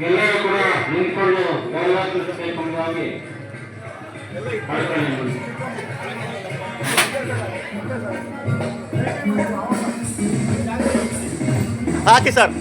ಎಲ್ಲರೂ ಕೂಡ ನಿಂತ್ಕೊಂಡು ಗೌರವಿಸಬೇಕೆಂಬುದಾಗಿ ಮಾಡ್ಕೊಳ್ಳಿ ಹಾಕಿ ಸರ್.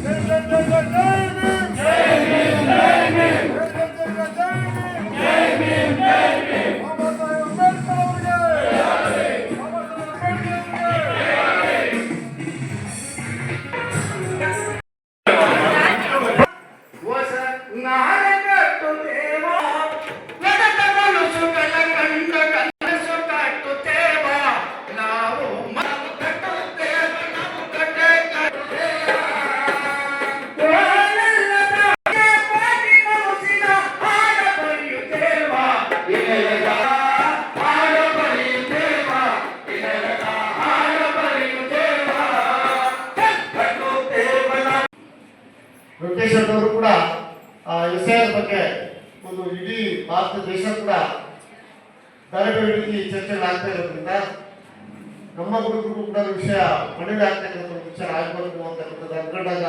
ಹುಡುಗರು ಕೂಡ ವಿಷಯ ಮನೆಗೆ ಆಗ್ತಕ್ಕಂಥ ವಿಚಾರ ಆಗ್ಬೇಕು ಅಂತಕ್ಕಂಥದ್ದು ಅನ್ಕೊಂಡಾಗ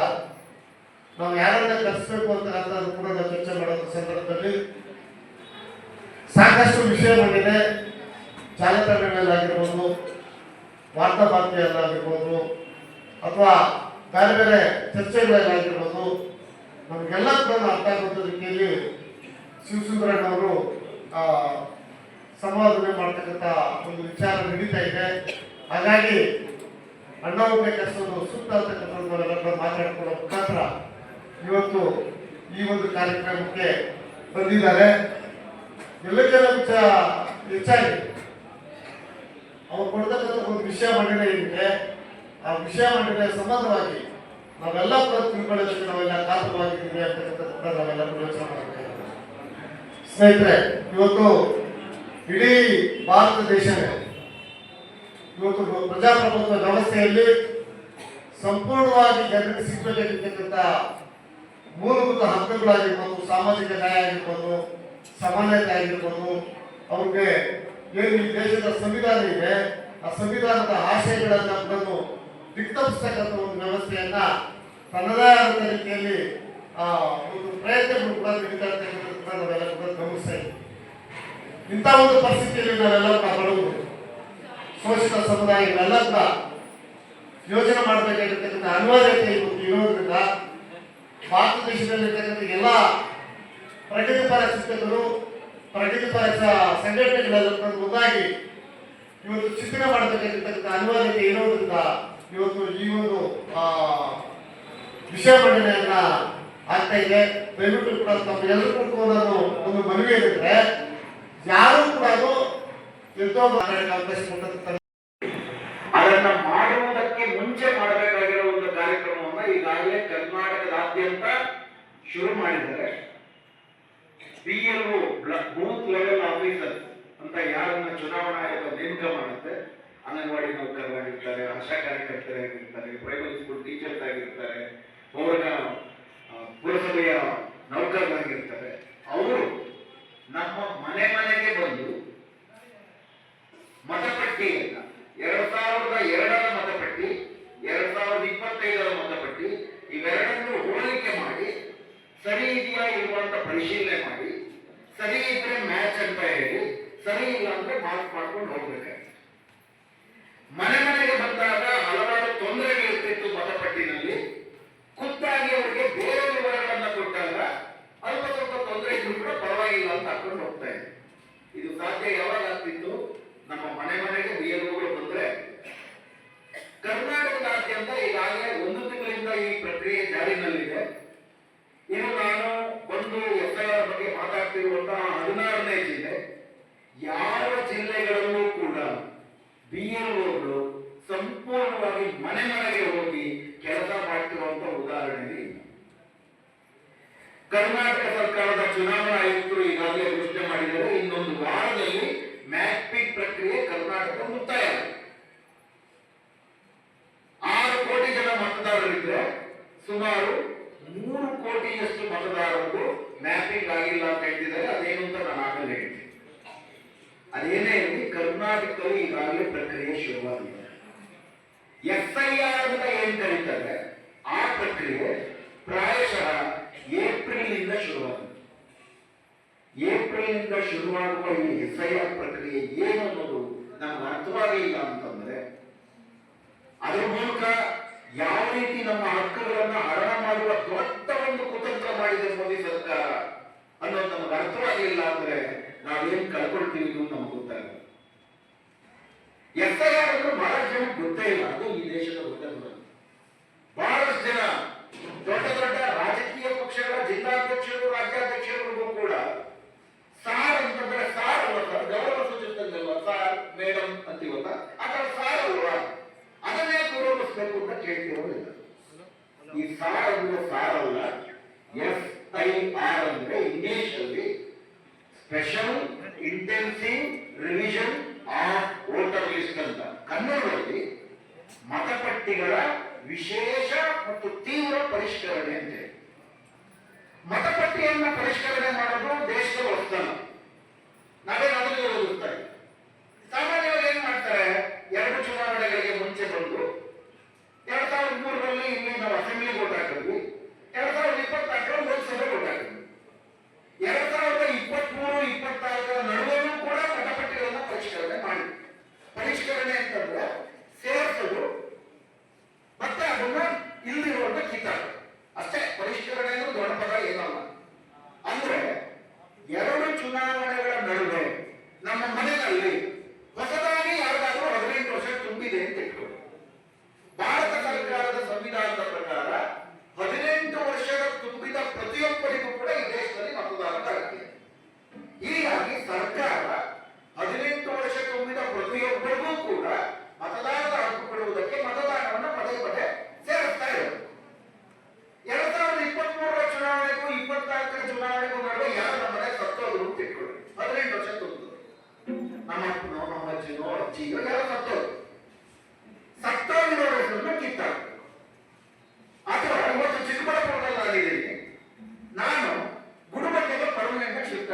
ನಾವು ಯಾರನ್ನ ಕರೆಸ್ಬೇಕು ಅಂತಕ್ಕಂಥದ್ದು ಕೂಡ ನಾವು ಚರ್ಚೆ ಮಾಡೋ ಸಂದರ್ಭದಲ್ಲಿ ಸಾಕಷ್ಟು ವಿಷಯಗಳಿದೆ ಜಾಲತಾಣಗಳಲ್ಲಾಗಿರ್ಬೋದು ವಾರ್ತಾ ಪಾತ್ರೆಯಲ್ಲಾಗಿರ್ಬೋದು ಅಥವಾ ಬೇರೆ ಬೇರೆ ಚರ್ಚೆಗಳಲ್ಲಾಗಿರ್ಬೋದು, ನಮಗೆಲ್ಲ ಕೂಡ ಅರ್ಥ ಆಗುವಂಥ ರೀತಿಯಲ್ಲಿ ಶಿವಸುಂದರಣ್ಣವರು ಸಂವಾದನೆ ಮಾಡ್ತಕ್ಕಂಥ ಒಂದು ವಿಚಾರ ನಡೀತಾ ಇದೆ. ಹಾಗಾಗಿ ಅಣ್ಣ ಕೆಲಸವನ್ನು ಸೂಕ್ತ ಅಂತಕ್ಕಂಥದ್ದು ಮಾತಾಡಿಕೊಳ್ಳೋ ಮುಖಾಂತರ ಇವತ್ತು ಈ ಒಂದು ಕಾರ್ಯಕ್ರಮಕ್ಕೆ ಬಂದಿದ್ದಾರೆ. ಎಲ್ಲ ಜನ ಹೆಚ್ಚಾಗಿ ಅವ್ರು ಕೊಡ್ತಕ್ಕಂಥ ಒಂದು ವಿಷಯ ಮಂಡನೆ ಏನಿದೆ, ಆ ವಿಷಯ ಮಂಡನೆ ಸಂಬಂಧವಾಗಿ ನಾವೆಲ್ಲ ಕೂಡ ತಿಳ್ಕೊಳ್ಳೋದಕ್ಕೆ ನಾವೆಲ್ಲ ಕಾರಣವಾಗಿದ್ದೀವಿ ಅಂತಕ್ಕಂಥದ್ದು ಕೂಡ ನಾವೆಲ್ಲ ಯೋಚನೆ ಮಾಡಬೇಕಾಗಿದೆ ಸ್ನೇಹಿತರೆ, ಇವತ್ತು ಇಡೀ ಭಾರತ ದೇಶವೇ ಇವತ್ತು ಪ್ರಜಾಪ್ರಭುತ್ವ ವ್ಯವಸ್ಥೆಯಲ್ಲಿ ಸಂಪೂರ್ಣವಾಗಿ ಜನರಿಗೆ ಸಿಗಬೇಕಾಗಿರ್ತಕ್ಕಂಥ ಮೂಲಭೂತ ಹಕ್ಕುಗಳಾಗಿರ್ಬೋದು ಸಾಮಾಜಿಕ ನ್ಯಾಯ ಆಗಿರ್ಬೋದು ಸಮಾನತೆ ಆಗಿರ್ಬೋದು, ಅವ್ರಿಗೆ ಏನು ಈ ದೇಶದ ಸಂವಿಧಾನ ಇದೆ, ಆ ಸಂವಿಧಾನದ ಆಶಯಗಳನ್ನು ಬಂದು ದಿಕ್ತಪಿಸ್ತಕ್ಕಂಥ ಒಂದು ವ್ಯವಸ್ಥೆಯನ್ನ ತನ್ನದೇ ಆದ ರೀತಿಯಲ್ಲಿ ಆ, ಒಂದು ಪ್ರಯತ್ನಗಳು ಕೂಡ ನಡೀತಾ ನಾವೆಲ್ಲ ಕೂಡ ಗಮನಿಸ್ತಾ ಇದ್ದೀವಿ. ಇಂಥ ಒಂದು ಪರಿಸ್ಥಿತಿಯಲ್ಲಿ ನಾವೆಲ್ಲ ಬಡವರು ಶೋಷಿತ ಸಮುದಾಯಗಳೆಲ್ಲ ಯೋಜನೆ ಯೋಚನೆ ಮಾಡಬೇಕಾಗಿರ್ತಕ್ಕಂಥ ಅನಿವಾರ್ಯತೆ ಇವತ್ತು ಇರೋದ್ರಿಂದ ಭಾರತ ದೇಶದಲ್ಲಿರ್ತಕ್ಕಂಥ ಎಲ್ಲ ಪ್ರಗತಿಪರ ಚಿಂತಕರು ಪ್ರಗತಿಪರ ಸಂಘಟನೆಗಳೆಲ್ಲ ಒಂದಾಗಿ ಇವತ್ತು ಚಿಂತನೆ ಮಾಡಬೇಕಾಗಿರ್ತಕ್ಕಂಥ ಅನಿವಾರ್ಯತೆ ಇರೋದ್ರಿಂದ ಇವತ್ತು ಈ ಒಂದು ವಿಷಯ ಮಂಡನೆಯನ್ನ ಆಗ್ತಾ ಇದೆ. ದಯವಿಟ್ಟು ಕೂಡ ತಮ್ಮೆಲ್ಲರಿಗೂ ಕೂಡ ನಾನು ಒಂದು ಮನವಿ ಏನಿದ್ರೆ ಯಾರು ಕೂಡ ಅದು ಎಂತೋ ಮಾತಾಡಕ್ಕೆ ಅವಕಾಶ ಕೊಟ್ಟಂತ ಅದನ್ನ ಮಾಡುವುದಕ್ಕೆ ಮುಂಚೆ ಮಾಡಬೇಕಾಗಿರೋ ಒಂದು ಕಾರ್ಯಕ್ರಮವನ್ನ ಈಗಾಗಲೇ ಕರ್ನಾಟಕದಾದ್ಯಂತ ಶುರು ಮಾಡಿದ್ದಾರೆ. B L booth level officer ಅಂತ ಯಾರನ್ನ ಚುನಾವಣಾ ಆಯೋಗ ನೇಮಕ ಮಾಡುತ್ತೆ, ಅಂಗನವಾಡಿ ನೌಕರರಾಗಿರ್ತಾರೆ ಆಶಾ ಕಾರ್ಯಕರ್ತರಾಗಿರ್ತಾರೆ ಪ್ರೈಮರಿ ಸ್ಕೂಲ್ ಟೀಚರ್ಸ್ ಆಗಿರ್ತಾರೆ ಪೌರ ಪುರಸಭೆಯ ನೌಕರರಾಗಿರ್ತಾರೆ. ಅವರು ನಮ್ಮ ಮನೆ ಮನೆಗೆ ಬಂದು ಮತಪಟ್ಟಿಯನ್ನ ಎರಡ್ ಸಾವಿರದ ಎರಡರ ಮತಪಟ್ಟಿ, ಎರಡ್ ಸಾವಿರದ ಇಪ್ಪತ್ತೈದರ ಮತಪಟ್ಟಿ, ಇವೆರಡನ್ನು ಹೋಲಿಕೆ ಮಾಡಿ, ಸರಿ ಇದೆಯಾ ಇರುವಂತ ಪರಿಶೀಲನೆ ಮಾಡಿ, ಸರಿ ಇದ್ರೆ ಮ್ಯಾಚ್ ಅಂತ ಹೇಳಿ, ಸರಿ ಇಲ್ಲ ಅಂದ್ರೆ ಮಾರ್ಕ್ ಮಾಡ್ಕೊಂಡು ಹೋಗ್ಬೇಕಾಗಿತ್ತು ಮನೆ ಮನೆಗೆ ಬಂದಾಗ ಹಲವಾರು ತೊಂದರೆಗಳಿರ್ತಿತ್ತು ಮತಪಟ್ಟಿನಲ್ಲಿ. ಖುದ್ದಾಗಿ ಕರ್ನಾಟಕ ಇಲ್ಲ ಅಂತಂದ್ರೆ ಅದರ ಮೂಲಕ ಯಾವ ರೀತಿ ನಮ್ಮ ಹಕ್ಕುಗಳನ್ನು ಹರಣ ಮಾಡುವ ದೊಡ್ಡ ಒಂದು ಕುತಂತ್ರ ಮಾಡಿದೆ ಮೋದಿ ಸರ್ಕಾರ ಅನ್ನೋದು ನಮಗೆ ಅರ್ಥವಾಗಿಲ್ಲ ಅಂದ್ರೆ ನಾವೇನ್ ಕಳ್ಕೊಳ್ತೀವಿ ನಮ್ಗೆ ಗೊತ್ತಾಗಲ್ಲ. ಎಸ್ ಐ ಆರ್ ಅಂದ್ರೆ ಬಹಳ ಜನ ಗೊತ್ತೇ ಇಲ್ಲ. ಅದು ಈ ದೇಶದ ದೊಡ್ಡ ದುರಂತ ಬಹಳಷ್ಟು ಜನ ದೊಡ್ಡ ದೊಡ್ಡ ರಾಜಕೀಯ ಪಕ್ಷಗಳ ಜಿಲ್ಲಾಧ್ಯಕ್ಷರು ರಾಜ್ಯಾಧ್ಯಕ್ಷರಿಗೂ ಕೂಡ ಸಾರ್ ಅಂತಂದ್ರೆ ಸಾರ್ ಅಲ್ವಾ ಸರ್ ಗೌರವ ಸೂಚಿಸ್ತಂಗಲ್ವಾ ಸಾರ್ ಮೇಡಮ್ ಅಂತೀವಲ್ಲ ಅಥವಾ ಸಾರ್ ಅಲ್ವಾ ಅದನ್ನೇ ಗೌರವಿಸ್ಬೇಕು ಅಂತ ಕೇಳ್ತಿರೋದಿಲ್ಲ ಈ ಸಾರ್ ಅಂದ್ರೆ ಸಾರ್ ಅಲ್ಲ ಎಸ್ ಐ ಆರ್ ಅಂದ್ರೆ ಇಂಗ್ಲಿಷ್ ಅಲ್ಲಿ special intensive revision of voter list ಅಂತ ಕನ್ನಡದಲ್ಲಿ ಮತಪಟ್ಟಿಗಳ ವಿಶೇಷ ಮತ್ತು ತೀವ್ರ ಪರಿಷ್ಕರಣೆ ಅಂತ ಮತಪಟ್ಟಿಯನ್ನು ಪರಿಷ್ಕರಣೆ ಮಾಡೋದು ದೇಶದ ವರ್ತನ ನಾವೇ ಅದಕ್ಕೆ ಓದುತ್ತಾ ಇಲ್ಲ ಸಾಮಾನ್ಯವಾಗಿ ಏನ್ ಮಾಡ್ತಾರೆ? ಎರಡು ಚುನಾವಣೆಗಳಿಗೆ ಮುಂಚೆ ಬಂದು ಎರಡ್ ಸಾವಿರದ ಮೂರರಲ್ಲಿ ಇಲ್ಲಿ ನಾವು ಅಸೆಂಬ್ಲಿ ವೋಟ್ ಹಾಕಿದ್ವಿ. ಎರಡ್ ಸಾವಿರದ ಇಪ್ಪತ್ನಾಲ್ಕರಲ್ಲಿ ಲೋಕಸಭೆ ವೋಟ್ ಹಾಕಿದ್ವಿ. ಎರಡ್ ಸಾವಿರದ ಇಪ್ಪತ್ಮೂರು, ಇಪ್ಪತ್ತಾರರ ನಡುವೆನೂ ಕೂಡ ಮತಪಟ್ಟಿಗಳನ್ನ ಪರಿಷ್ಕರಣೆ ಮಾಡಿ ಪರಿಷ್ಕರಣೆ ಅಂತಂದ್ರೆ ಸೇರಿಸೋದು ಮತ್ತೆ ಅದನ್ನ ಇಲ್ಲಿರುವಂತ ಕಿತ್ತಾಡು ಅಷ್ಟೇ ಪರಿಷ್ಕರಣೆ ಅಂದ್ರೆ ದೊಡ್ಡ ಪದ ಏನಲ್ಲ ಅಂದ್ರೆ ಎರಡು ಚುನಾವಣೆಗಳ ನಡುವೆ ನಮ್ಮ ಮನೆಯಲ್ಲಿ ಹೊಸದಾಗಿ ಯಾರಿಗಾದ್ರೂ ಹದಿನೆಂಟು ವರ್ಷ ತುಂಬಿದೆ ಅಂತ ಇಟ್ಕೊಳ್ಳಿ ಭಾರತ ಸರ್ಕಾರದ ಸಂವಿಧಾನದ ಪ್ರಕಾರ ಹದಿನೆಂಟು ವರ್ಷದ ತುಂಬಿದ ಪ್ರತಿಯೊಬ್ಬರಿಗೂ ಕೂಡ ಈ ದೇಶದಲ್ಲಿ ಮತದಾನದ ಅಗತ್ಯ ಇದೆ. ಹೀಗಾಗಿ ಸರ್ಕಾರ ಹದಿನೆಂಟು ವರ್ಷ ತುಂಬಿದ ಪ್ರತಿಯೊಬ್ಬರಿಗೂ ಕೂಡ ಮತದಾನದ ಹಕ್ಕು ಕೊಡುವುದಕ್ಕೆ ಮತದಾನವನ್ನು ಪದೇ ಪದೇ ಸೇರಿಸ್ತಾ ಇರೋದು ಎರಡ್ ಸಾವಿರದ ಇಪ್ಪತ್ತ್ ಮೂರರ ಚುನಾವಣೆಗೂ ಇಪ್ಪತ್ನಾಲ್ಕರ ಚುನಾವಣೆಗೂ ನಡುವೆ ಯಾರು ನಮ್ಮ ಮನೆ ಸತ್ತೋದ್ರು ಅಂತ ಇಟ್ಕೊಳ್ಳಿ ಹದಿನೆಂಟು ವರ್ಷ ತುಂಬಿದ್ರು ನಮ್ಮ ಅಪ್ಪನೋ ನಮ್ಮ ಅಜ್ಜಿನೋ ಅಜ್ಜಿಯೋ ಯಾರೋ ಸತ್ತೋದ್ರು ಸತ್ತೋಗಿರೋ ಹೆಸರನ್ನ ಕಿತ್ತಾಕ್ಬೇಕು ಅಥವಾ ಇವತ್ತು ಚಿಕ್ಕಬಳ್ಳಾಪುರದಲ್ಲಿ ನಾನಿದ್ದೀನಿ ನಾನು ಗುಡುಬಟ್ಟೆಗೆ ಪರ್ಮನೆಂಟ್ ಆಗಿ ಶಿಫ್ಟ್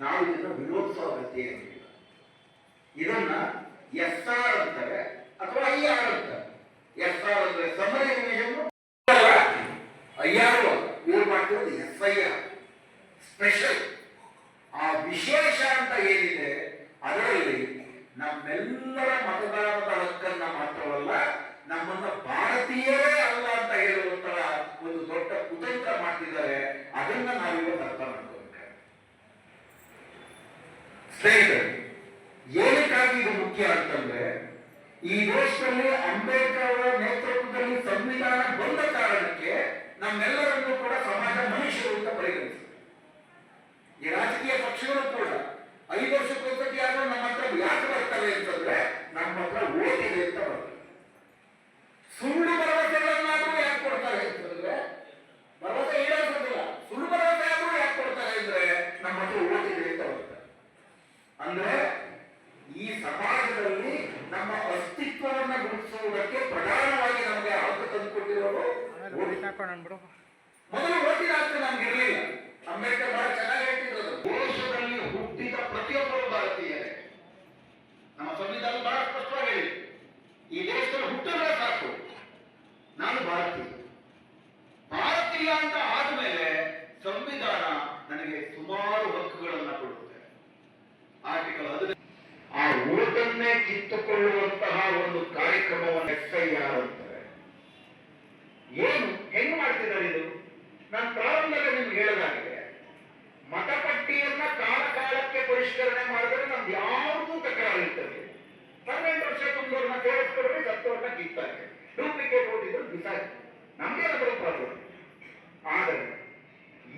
ನಾವು ಇದನ್ನು ವಿರೋಧಿಸೋ ಅಗತ್ಯ ಇದನ್ನ ಎಸ್ ಆರ್ ಅಂತಾರೆ ಅಥವಾ ಐ ಆರ್ ಅಂತಾರೆ. ಎಸ್ ಆರ್ ಅಂದ್ರೆ ಸಮಯ ರಿವಿಷನ್ ಐ ಆರ್ ಇವ್ರು ಮಾಡ್ತಿರೋದು ಎಸ್ ಐ ಆರ್. ಸ್ಪೆಷಲ್. ಆ ವಿಶೇಷ ಅಂತ ಏನಿದೆ, ಅದರಲ್ಲಿ ನಮ್ಮೆಲ್ಲರ ಮತದಾನದ ಹಕ್ಕನ್ನ ಮಾತ್ರವಲ್ಲ, ನಮ್ಮನ್ನ ಭಾರತೀಯರೇ ಅಲ್ಲ ಅಂತ ಹೇಳುವಂತಹ ಒಂದು ದೊಡ್ಡ ಕುತಂತ್ರ ಮಾಡ್ತಿದ್ದಾರೆ. ಅದನ್ನ ನಾವಿವತ್ತು ಅರ್ಥ ಮಾಡ್ಕೋಬೇಕಾಗುತ್ತೆ ಸ್ನೇಹಿತರೆ, ಏನಕ್ಕಾಗಿ ಇದು ಮುಖ್ಯ ಅಂತಂದ್ರೆ, ಈ ದೇಶದಲ್ಲಿ ಅಂಬೇಡ್ಕರ್ ಅವರ ನೇತೃತ್ವದಲ್ಲಿ ಸಂವಿಧಾನ ಬಂದ ಕಾರಣಕ್ಕೆ ನಮ್ಮೆಲ್ಲರನ್ನೂ ಕೂಡ ಸಮಾಜ ಮನುಷ್ಯರು ಅಂತ ಪರಿಗಣಿಸಿದೆ ಈ ರಾಜಕೀಯ ಪಕ್ಷಗಳು ಕೂಡ ಐದು ವರ್ಷಕ್ಕೊಂದ್ಸತಿ ಯಾರು ನಮ್ಮ ಹತ್ರ ಯಾಕೆ ಬರ್ತವೆ ಅಂತಂದ್ರೆ, ನಮ್ಮ ಹತ್ರ ಇದೆ ಅಂತ ಬರ್ತದೆ ಸುಳ್ಳು ಭರವಸೆಗಳನ್ನಾದ್ರೂ ಯಾಕೆ ಕೊಡ್ತಾರೆ ಅಂತಂದ್ರೆ ಭರವಸೆ ಹೇಳೋದಿಲ್ಲ ಸುಳ್ಳು ಭರವಸೆ ಆದ್ರೂ ಯಾಕೆ ಕೊಡ್ತಾರೆ ಅಂದ್ರೆ ನಮ್ಮ ಹತ್ರ ಓಟ್ ಇದೆ ಅಂತ ಬರ್ತಾರೆ ಅಂದ್ರೆ ಈ ಸಮಾಜದಲ್ಲಿ ನಮ್ಮ ಅಸ್ತಿತ್ವವನ್ನ ಗುರುತಿಸುವುದಕ್ಕೆ ಪ್ರಧಾನವಾಗಿ ನಮಗೆ ಹಕ್ಕು ತಂದುಕೊಟ್ಟಿರೋರು ಓಟ್. ಮೊದಲು ಓಟಿನ ಹಕ್ಕು ನಮ್ಗೆ ಇರಲಿಲ್ಲ ಅಂಬೇಡ್ಕರ್ ಬಹಳ ಚೆನ್ನಾಗಿ ಹೇಳ್ತಿದ್ರು ದೇಶದಲ್ಲಿ ಹುಟ್ಟಿದ ಪ್ರತಿಯೊಬ್ಬರು ಭಾರತೀಯರೇ ನಮ್ಮ ಸಂವಿಧಾನ ಬಹಳ ಸ್ಪಷ್ಟವಾಗಿ ಹೇಳಿದೆ ಈ ದೇಶದಲ್ಲಿ ಹುಟ್ಟಿದ್ರೆ ಸಾಕು ನಾನು ಭಾರತೀಯ ಭಾರತೀಯ ಅಂತ ಆದ್ಮೇಲೆ ಸಂವಿಧಾನ ನನಗೆ ಸುಮಾರು ಹಕ್ಕುಗಳನ್ನ ಕೊಡುತ್ತೆ ಆರ್ಟಿಕಲ್ ಹದಿನೈದು ಆ ಓಟನ್ನೇ ಕಿತ್ತುಕೊಳ್ಳುವಂತಹ ಒಂದು ಕಾರ್ಯಕ್ರಮವನ್ನು ಎಸ್ ಐ ಆರ್ ಅಂತಾರೆ ಏನು ಹೆಂಗ್ ಮಾಡ್ತಿದ್ದಾರೆ ಇದು ನಾನು ಪ್ರಾರಂಭದಲ್ಲಿ ನಿಮ್ಗೆ ಹೇಳೋದಾಗಿದೆ ಮತಪಟ್ಟಿಯನ್ನ ಕಾಲ ಕಾಲಕ್ಕೆ ಪರಿಷ್ಕರಣೆ ಮಾಡಿದ್ರೆ ನಮ್ದು ಯಾವುದೂ ತಕರಾರು ಇರ್ತದೆ ಹನ್ನೆರಡು ವರ್ಷ ತುಂಬೋರ್ನ ಸೇರಿಸ್ಕೊಡ್ರಿ ಸತ್ತೋರ್ನ ಕಿತ್ತಾರೆ ಡೂಪ್ಲಿಕೇಟ್ ನಮ್ಗೆ ಅದರ ಪ್ರಾಬ್ಲಮ್ ಆದರೆ,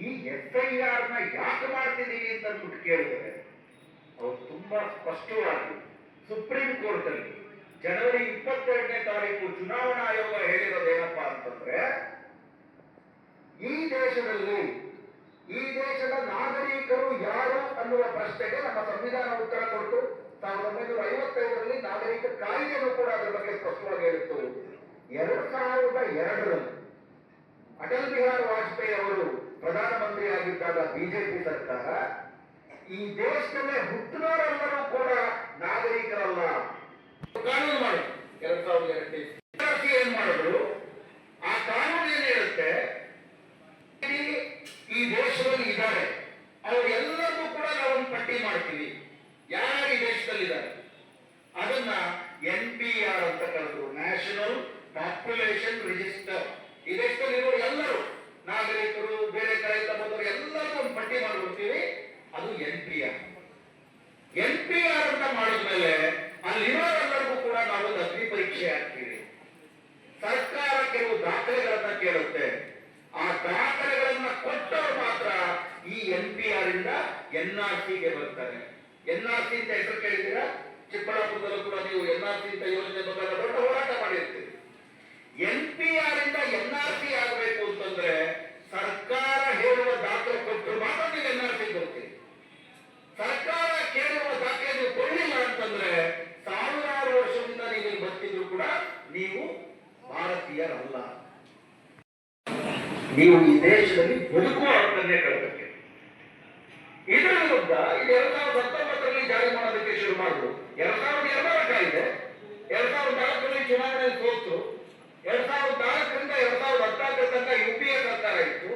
ಈ ಎಸ್ ಐ ನ ಯಾಕೆ ಮಾಡ್ತಿದ್ದೀವಿ ಅಂತ ಅಂದ್ಬಿಟ್ಟು ಕೇಳಿದರೆ, ಅವ್ರು ತುಂಬಾ ಸ್ಪಷ್ಟವಾಗಿ ಸುಪ್ರೀಂ ಕೋರ್ಟಲ್ಲಿ ಜನವರಿ ಇಪ್ಪತ್ತೆರಡನೇ ತಾರೀಕು ಚುನಾವಣಾ ಆಯೋಗ ಹೇಳಿರೋದೇನಪ್ಪಾ ಅಂತಂದ್ರೆ, ಈ ದೇಶದಲ್ಲಿ, ಈ ದೇಶದ ನಾಗರಿಕರು ಯಾರು ಅನ್ನುವ ಪ್ರಶ್ನೆಗೆ ನಮ್ಮ ಸಂವಿಧಾನ ಉತ್ತರ ಕೊಟ್ಟು ಸಾವಿರದ ಒಂಬೈನೂರ ಐವತ್ತೈದರಲ್ಲಿ ನಾಗರಿಕ ಕಾಯ್ದೆಯನ್ನು ಕೂಡ ಅದರ ಬಗ್ಗೆ ಸ್ಪಷ್ಟವಾಗಿ ಹೇಳಿತ್ತು. ಎರಡ್ ಸಾವಿರದ ಎರಡರಲ್ಲಿ ಅಟಲ್ ಬಿಹಾರಿ ವಾಜಪೇಯಿ ಅವರು ಪ್ರಧಾನಮಂತ್ರಿ ಆಗಿದ್ದಾಗ ಬಿಜೆಪಿ ಸರ್ಕಾರ, ಈ ದೇಶದಲ್ಲೇ ಹುಟ್ಟಿದವರೆಲ್ಲರೂ ಕೂಡ ನಾಗರಿಕರಲ್ಲ. ಕಾನೂನು ಮಾಡಿ. ಎರಡ್ ಸಾವಿರದ ಎರಡನೇ ಏನ್ ಮಾಡಿದ್ರು? ಆ ಕಾನೂನು ಏನ್ ಹೇಳುತ್ತೆ? ಈ ದೇಶದಲ್ಲಿ ಇದ್ದಾರೆ. ಅವರೆಲ್ಲರಿಗೂ ಕೂಡ ನಾವು ಪಟ್ಟಿ ಮಾಡ್ತೀವಿ. ಯಾರು ಈ ದೇಶದಲ್ಲಿ ಇದ್ದಾರೆ ಅದನ್ನ ಎನ್ ಪಿ ಆರ್ ಅಂತ ಕರೆದ್ರು. ನ್ಯಾಷನಲ್ ಪಾಪ್ಯುಲೇಷನ್ ರಿಜಿಸ್ಟರ್ ಇದೆಷ್ಟು ನೀವು ಎಲ್ಲರೂ ನಾಗರಿಕರು, ಬೇರೆ ಕಡೆಯಿಂದ ಬಂದವರು ಎಲ್ಲರೂ ಒಂದು ಪಟ್ಟಿ ಮಾಡಿಬಿಡ್ತೀವಿ. ಅದು N P R N P R ಅಂತ ಮಾಡಿದ್ಮೇಲೆ ಅಲ್ಲಿರೋರೆಲ್ಲರಿಗೂ ಕೂಡ ನಾವು ಅಗ್ನಿ ಪರೀಕ್ಷೆ ಹಾಕ್ತೀವಿ. ಸರ್ಕಾರ ಕೆಲವು ದಾಖಲೆಗಳನ್ನ ಕೇಳುತ್ತೆ. ಆ ದಾಖಲೆಗಳನ್ನ ಕೊಟ್ಟವರು ಮಾತ್ರ ಈ ಎನ್ ಪಿ ಆರ್ ಇಂದ ಎನ್ ಆರ್ ಸಿಗೆ ಬರ್ತಾರೆ. ಎನ್ ಆರ್ ಸಿ ಅಂತ ಹೆಸರು ಕೇಳಿದ್ದೀರಾ? ಚಿಕ್ಕಬಳ್ಳಾಪುರದಲ್ಲೂ ಕೂಡ ನೀವು ಎನ್ ಆರ್ ಸಿ ಅಂತ ಯೋಜನೆ ಬಂದಾಗ ದೊಡ್ಡ ಹೋರಾಟ ಮಾಡಿರ್ತೀರಿ. ಎನ್ ಪಿ ಆರ್ ಇಂದ ಎನ್ ಆರ್ ಸಿ ಆಗಬೇಕು ಅಂತಂದ್ರೆ ಸರ್ಕಾರ ಹೇಳುವ ದಾಖಲೆ ಕೊಟ್ಟರು ಮಾತ್ರ ನೀವು ಎನ್ ಆರ್ ಸಿ ಕೊಡ್ತೀರಿ ಸರ್ಕಾರ ಕೇಳುವ ದಾಖಲೆ ನೀವು ಕೊಡಲಿಲ್ಲ ಅಂತಂದ್ರೆ ಸಾವಿರಾರು ವರ್ಷದಿಂದ ನೀವು ಬರ್ತಿದ್ರು ಕೂಡ ನೀವು ಭಾರತೀಯರಲ್ಲ. ನೀವು ಈ ದೇಶದಲ್ಲಿ ಬದುಕುವ ಹಕ್ಕನ್ನೇ ಕಳೆದಕ್ಕೆ ಇದರ ವಿರುದ್ಧ ಇದು ಎರಡ್ ಸಾವಿರದ ಹತ್ತೊಂಬತ್ತರಲ್ಲಿ ಜಾರಿ ಮಾಡೋದಕ್ಕೆ ಶುರು ಮಾಡಿದ್ರು ಎರಡ್ ಸಾವಿರದ ಎರಡರ ಕಾಯಿದೆ. ಎರಡ್ ಸಾವಿರದ ನಾಲ್ಕರಲ್ಲಿ ಚುನಾವಣೆ ಸೋತು ಎರಡ್ ಸಾವಿರದ ನಾಲ್ಕರಿಂದ ಎರಡ್ ಸಾವಿರದ ಹದಿನಾಲ್ಕರ ತನಕ ಯು ಪಿ ಎ ಸರ್ಕಾರ ಇತ್ತು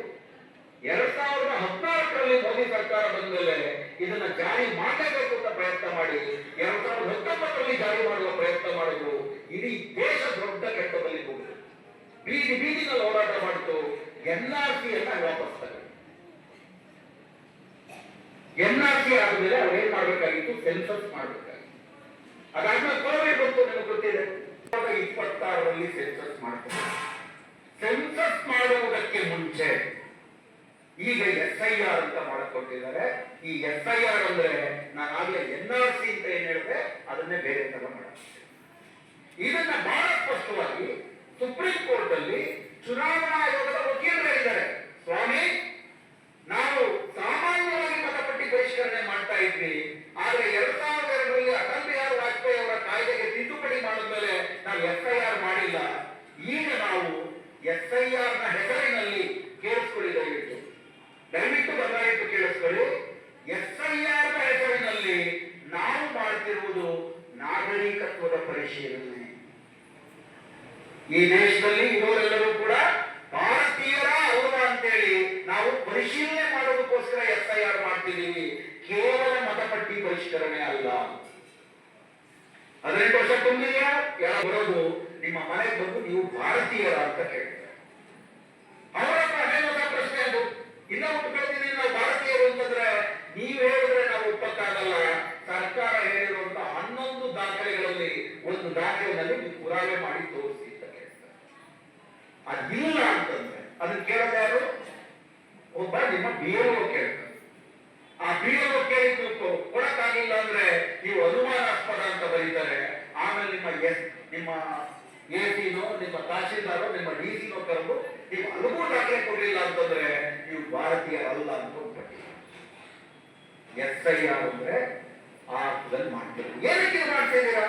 ಎರಡ್ ಸಾವಿರದ ಹದಿನಾಲ್ಕರಲ್ಲಿ ಮೋದಿ ಸರ್ಕಾರ ಬಂದ ಮೇಲೆ ಇದನ್ನ ಜಾರಿ ಮಾಡಲೇಬೇಕು ಅಂತ ಪ್ರಯತ್ನ ಮಾಡಿ, ಎರಡ್ ಸಾವಿರದ ಹತ್ತೊಂಬತ್ತರಲ್ಲಿ ಜಾರಿ ಮಾಡುವ ಪ್ರಯತ್ನ ಮಾಡಿದ್ರು. ಇಡೀ ದೇಶ ದೊಡ್ಡ ಕೆಟ್ಟದಲ್ಲಿ ಹೋಗಿತು ಬೀದಿ ಬೀದಿನಲ್ಲಿ ಹೋರಾಟ ಮಾಡಿತು. ಎನ್ ಆರ್ ಸಿ ಎಲ್ಲ ವಾಪಸ್ ತಗೊಂಡು ಎನ್ ಆರ್ ಸಿ ಆದ್ಮೇಲೆ ಅವ್ರು ಏನ್ ಮಾಡ್ಬೇಕಾಗಿತ್ತು? ಸೆನ್ಸಸ್ ಮಾಡ್ಬೇಕಾಗಿತ್ತು. ಅದಾದ್ಮೇಲೆ ಬಂತು, ನಿಮಗೆ ಗೊತ್ತಿದೆ. ಇಪ್ಪತ್ತಾರರಲ್ಲಿ ಸೆನ್ಸಸ್ ಮಾಡ್ತಾರೆ. ಸೆನ್ಸಸ್ ಮಾಡುವುದಕ್ಕೆ ಮುಂಚೆ ಈಗ ಎಸ್ ಐ ಆರ್ ಅಂತ ಮಾಡಿಕೊಟ್ಟಿದ್ದಾರೆ. ಈ ಎಸ್ ಐ ಆರ್ ಅಂದ್ರೆ ನಾನು ಆಗ್ಲೇ ಎನ್ ಆರ್ ಸಿ ಅಂತ ಏನ್ ಹೇಳಿದೆ? ಅದನ್ನೇ ಬೇರೆ ತರ ಮಾಡುತ್ತೆ ಇದನ್ನ ಬಹಳ ಸ್ಪಷ್ಟವಾಗಿ ಸುಪ್ರೀಂ ಕೋರ್ಟ್ ಅಲ್ಲಿ ಚುನಾವಣಾ ಆಯೋಗದ ವಕೀಲರು ಹೇಳಿದ್ದಾರೆ ಸ್ವಾಮಿ ನಾವು ಸಾಮಾನ್ಯವಾಗಿ ಮತಪಟ್ಟಿ ಪರಿಷ್ಕರಣೆ ಮಾಡ್ತಾ ಇದ್ವಿ ಆದ್ರೆ ಎರಡ್ ಸಾವಿರದ ಎರಡರಲ್ಲಿ ಅಟಲ್ ಬಿಹಾರಿ ವಾಜಪೇಯಿ ಅವರ ಕಾಯ್ದೆಗೆ ತಿದ್ದುಪಡಿ ಮಾಡಿದ್ಮೇಲೆ ನಾವು ಎಫ್ ಐ ಆರ್ ಮಾಡಿಲ್ಲ ಈಗ ನಾವು ಎಸ್ ಐ ಆರ್ನ ಹೆಸರಿನಲ್ಲಿ ಕೇಳಿಸ್ಕೊಳ್ಳಿ ದಯವಿಟ್ಟು ದಯವಿಟ್ಟು ಬದಲಾಯಿತು ಕೇಳಿಸ್ಕೊಳ್ಳಿ ಎಸ್ ಐ ಆರ್ನ ಹೆಸರಿನಲ್ಲಿ ನಾವು ಮಾಡ್ತಿರುವುದು ನಾಗರಿಕತ್ವದ ಪರಿಶೀಲನೆ ಈ ದೇಶದಲ್ಲಿ ಇರೋರೆಲ್ಲರೂ ಕೂಡ ಭಾರತೀಯರ ಅವರ ಅಂತೇಳಿ ನಾವು ಪರಿಶೀಲನೆ ಮಾಡೋದಕ್ಕೋಸ್ಕರ ಎಸ್ ಐ ಆರ್ ಮಾಡ್ತಿದ್ದೀವಿ ಕೇವಲ ಮತಪಟ್ಟಿ ಪರಿಷ್ಕರಣೆ ಅಲ್ಲ ಹದಿನೆಂಟು ವರ್ಷ ತುಂಬಿದೆಯಾ ಯಾರು ಬರೋದು ನಿಮ್ಮ ಮನೆಗೆ ಬಂದು ನೀವು ಭಾರತೀಯರ ಅಂತ ಕೇಳ್ತಾರೆ ಅವರ ಪ್ರಶ್ನೆ ಪ್ರಶ್ನೆ ಅದು ಇಲ್ಲ ಉಟ್ಕೊಳ್ತೀನಿ ನಾವು ಭಾರತೀಯರು ಅಂತಂದ್ರೆ ನೀವು ಹೇಳಿದ್ರೆ ನಾವು ಒಪ್ಪಕ್ಕಾಗಲ್ಲ ಸರ್ಕಾರ ಹೇಳಿರುವಂತ ಹನ್ನೊಂದು ದಾಖಲೆಗಳಲ್ಲಿ ಒಂದು ದಾಖಲೆಯಲ್ಲಿ ನೀವು ಪುರಾವೆ ಮಾಡಿ ತೋರಿಸಿ ಅಂತ ಕೇಳ್ತಾರೆ ಅದಿಲ್ಲ ಅಂತಂದ್ರೆ ಅದನ್ನ ಕೇಳೋದು ಯಾರು ಒಬ್ಬ ನಿಮ್ಮ ಬಿ ಎಲ್ ಕೇಳ್ತಾರೆ ಆ ಬಿ ಎಲ್ ಕೇಳಿದ್ದು ಕೊಡಕ್ಕಾಗಿಲ್ಲ ಅಂದ್ರೆ ನೀವು ಅನುಮಾನಾಸ್ಪದ ಅಂತ ಬರೀತಾರೆ. ಆಮೇಲೆ ನಿಮ್ಮ ಎಸ್, ನಿಮ್ಮ ಎ ಸಿನೋ ನಿಮ್ಮ ತಹಶೀಲ್ದಾರೋ, ನಿಮ್ಮ ಡಿ ಸಿನೋ ಕರೆದು ನೀವು ಅನುಭವ ದಾಖಲೆ ಕೊಡಲಿಲ್ಲ ಅಂತಂದ್ರೆ ನೀವು ಭಾರತೀಯ ಅಲ್ಲ ಅಂತ ಎಸ್ ಐ ಆರ್ ಅಂದ್ರೆ ಆ ಅರ್ಥದಲ್ಲಿ ಮಾಡ್ತೀರಿ. ಏನಕ್ಕೆ ಮಾಡ್ತಿದ್ದೀರಾ